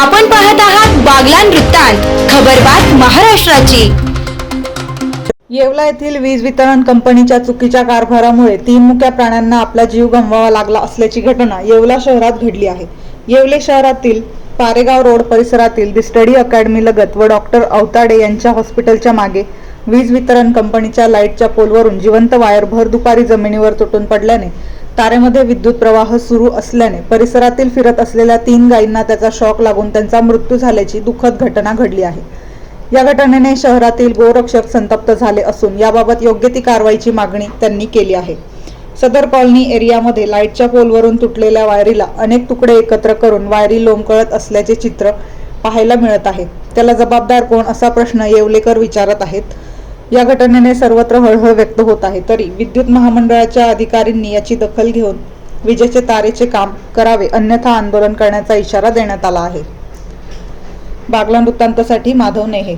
आपण पाहत आहात बागलान वृत्तांत खबरबात महाराष्ट्राची. येवला येथील वीज वितरण कंपनीच्या चुकीच्या कारभारामुळे तीन मुक्या प्राण्यांना आपला जीव गमवावा लागला असल्याची घटना येवला शहरात घडली आहे. येवले शहरातील पारेगाव रोड परिसरातील दी स्टडी अकॅडमी लगत व डॉक्टर अवताडे यांच्या हॉस्पिटलच्या मागे वीज वितरण कंपनीच्या लाईटच्या पोलवरून जिवंत वायर भर दुपारी जमिनीवर तुटून पडल्याने तारेमध्ये विद्युत प्रवाह सुरू असल्याने परिसरातील फिरत असलेल्या तीन गायींना त्याचा शॉक लागून त्यांचा मृत्यू झाल्याची दुःखद घटना घडली आहे. या घटनेने शहरातील गोरक्षक संतप्त झाले असून याबाबत योग्य ती कारवाईची मागणी त्यांनी केली आहे. सदर कॉलनी एरियामध्ये लाईटच्या पोलवरून तुटलेल्या वायरीला अनेक तुकडे एकत्र करून वायरी लोंबकळत असल्याचे चित्र पाहायला मिळत आहे. त्याला जबाबदार कोण असा प्रश्न येवलेकर विचारत आहेत. या घटनेने सर्वत्र हळहळ व्यक्त होत आहे. तरी विद्युत महामंडळाच्या अधिकाऱ्यांनी याची दखल घेऊन विजेचे तारेचे काम करावे अन्यथा आंदोलन करण्याचा इशारा देण्यात आला आहे. बागला वृत्तांतासाठी माधव नेहे.